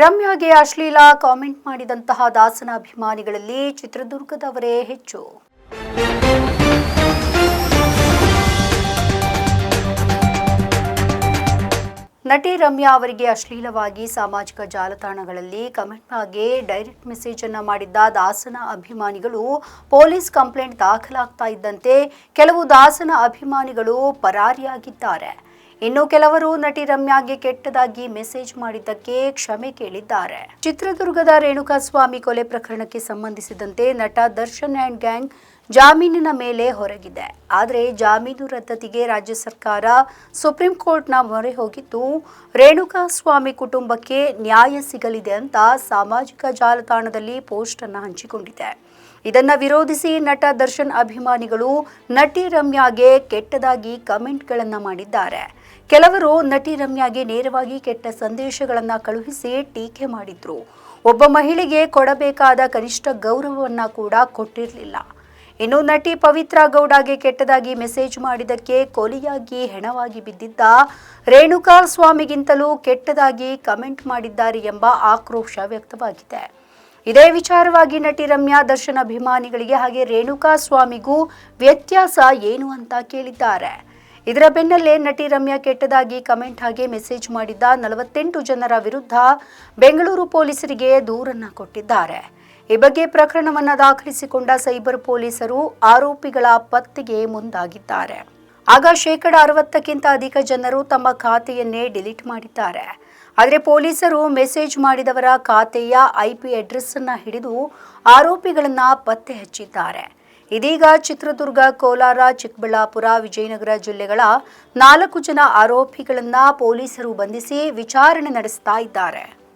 ರಮ್ಯಾಗೆ ಅಶ್ಲೀಲ ಕಾಮೆಂಟ್ ಮಾಡಿದಂತಹ ದಾಸನ ಅಭಿಮಾನಿಗಳಲ್ಲಿ ಚಿತ್ರದುರ್ಗದವರೇ ಹೆಚ್ಚು. ನಟಿ ರಮ್ಯಾ ಅವರಿಗೆ ಅಶ್ಲೀಲವಾಗಿ ಸಾಮಾಜಿಕ ಜಾಲತಾಣಗಳಲ್ಲಿ ಕಮೆಂಟ್ ಆಗಿ ಡೈರೆಕ್ಟ್ ಮೆಸೇಜ್ ಅನ್ನು ಮಾಡಿದ್ದ ದಾಸನ ಅಭಿಮಾನಿಗಳು ಪೊಲೀಸ್ ಕಂಪ್ಲೇಂಟ್ ದಾಖಲಾಗ್ತಾ ಇದ್ದಂತೆ ಕೆಲವು ದಾಸನ ಅಭಿಮಾನಿಗಳು ಪರಾರಿಯಾಗಿದ್ದಾರೆ. ಇನ್ನು ಕೆಲವರು ನಟಿ ರಮ್ಯಾಗೆ ಕೆಟ್ಟದಾಗಿ ಮೆಸೇಜ್ ಮಾಡಿದ್ದಕ್ಕೆ ಕ್ಷಮೆ ಕೇಳಿದ್ದಾರೆ. ಚಿತ್ರದುರ್ಗದ ರೇಣುಕಾಸ್ವಾಮಿ ಕೊಲೆ ಪ್ರಕರಣಕ್ಕೆ ಸಂಬಂಧಿಸಿದಂತೆ ನಟ ದರ್ಶನ್ ಆ್ಯಂಡ್ ಗ್ಯಾಂಗ್ ಜಾಮೀನಿನ ಮೇಲೆ ಹೊರಗಿದೆ. ಆದರೆ ಜಾಮೀನು ರದ್ದತಿಗೆ ರಾಜ್ಯ ಸರ್ಕಾರ ಸುಪ್ರೀಂ ಕೋರ್ಟ್ನ ಮೊರೆ ಹೋಗಿದ್ದು, ರೇಣುಕಾಸ್ವಾಮಿ ಕುಟುಂಬಕ್ಕೆ ನ್ಯಾಯ ಸಿಗಲಿದೆ ಅಂತ ಸಾಮಾಜಿಕ ಜಾಲತಾಣದಲ್ಲಿ ಪೋಸ್ಟ್ ಅನ್ನು ಹಂಚಿಕೊಂಡಿದೆ. ಇದನ್ನ ವಿರೋಧಿಸಿ ನಟ ದರ್ಶನ್ ಅಭಿಮಾನಿಗಳು ನಟಿ ರಮ್ಯಾಗೆ ಕೆಟ್ಟದಾಗಿ ಕಮೆಂಟ್ಗಳನ್ನ ಮಾಡಿದ್ದಾರೆ. ಕೆಲವರು ನಟಿ ರಮ್ಯಾಗೆ ನೇರವಾಗಿ ಕೆಟ್ಟ ಸಂದೇಶಗಳನ್ನು ಕಳುಹಿಸಿ ಟೀಕೆ ಮಾಡಿದ್ರು. ಒಬ್ಬ ಮಹಿಳೆಗೆ ಕೊಡಬೇಕಾದ ಕನಿಷ್ಠ ಗೌರವವನ್ನ ಕೂಡ ಕೊಟ್ಟಿರಲಿಲ್ಲ. ಇನ್ನು ನಟಿ ಪವಿತ್ರ ಗೌಡಗೆ ಕೆಟ್ಟದಾಗಿ ಮೆಸೇಜ್ ಮಾಡಿದ್ದಕ್ಕೆ ಕೊಲಿಯಾಗಿ ಹೆಣವಾಗಿ ಬಿದ್ದಿದ್ದ ರೇಣುಕಾ ಸ್ವಾಮಿಗಿಂತಲೂ ಕೆಟ್ಟದಾಗಿ ಕಮೆಂಟ್ ಮಾಡಿದ್ದಾರೆ ಎಂಬ ಆಕ್ರೋಶ ವ್ಯಕ್ತವಾಗಿದೆ. ಇದೇ ವಿಚಾರವಾಗಿ ನಟಿ ರಮ್ಯಾ ದರ್ಶನ್ ಅಭಿಮಾನಿಗಳಿಗೆ ಹಾಗೆ ರೇಣುಕಾ ಸ್ವಾಮಿಗೂ ವ್ಯತ್ಯಾಸ ಏನು ಅಂತ ಕೇಳಿದ್ದಾರೆ. ಇದರ ಬೆನ್ನಲ್ಲೇ ನಟಿ ರಮ್ಯಾ ಕೆಟ್ಟದಾಗಿ ಕಮೆಂಟ್ ಹಾಗೆ ಮೆಸೇಜ್ ಮಾಡಿದ್ದ ನಲವತ್ತೆಂಟು ಜನರ ವಿರುದ್ಧ ಬೆಂಗಳೂರು ಪೊಲೀಸರಿಗೆ ದೂರನ್ನ ಕೊಟ್ಟಿದ್ದಾರೆ. ಈ ಬಗ್ಗೆ ಪ್ರಕರಣವನ್ನು ದಾಖಲಿಸಿಕೊಂಡ ಸೈಬರ್ ಪೊಲೀಸರು ಆರೋಪಿಗಳ ಪತ್ತೆಗೆ ಮುಂದಾಗಿದ್ದಾರೆ. ಆಗ ಶೇಕಡ ಅರವತ್ತಕ್ಕಿಂತ ಅಧಿಕ ಜನರು ತಮ್ಮ ಖಾತೆಯನ್ನೇ ಡಿಲೀಟ್ ಮಾಡಿದ್ದಾರೆ. ಆದರೆ ಪೊಲೀಸರು ಮೆಸೇಜ್ ಮಾಡಿದವರ ಖಾತೆಯ ಐಪಿ ಅಡ್ರೆಸ್ ಅನ್ನ ಹಿಡಿದು ಆರೋಪಿಗಳನ್ನ ಪತ್ತೆ ಹಚ್ಚಿದ್ದಾರೆ. ಇದೀಗ ಚಿತ್ರದುರ್ಗ, ಕೋಲಾರ, ಚಿಕ್ಕಬಳ್ಳಾಪುರ, ವಿಜಯನಗರ ಜಿಲ್ಲೆಗಳ ನಾಲ್ಕು ಜನ ಆರೋಪಿಗಳನ್ನ ಪೊಲೀಸರು ಬಂಧಿಸಿ ವಿಚಾರಣೆ ನಡೆಸ್ತಾ ಇದ್ದಾರೆ.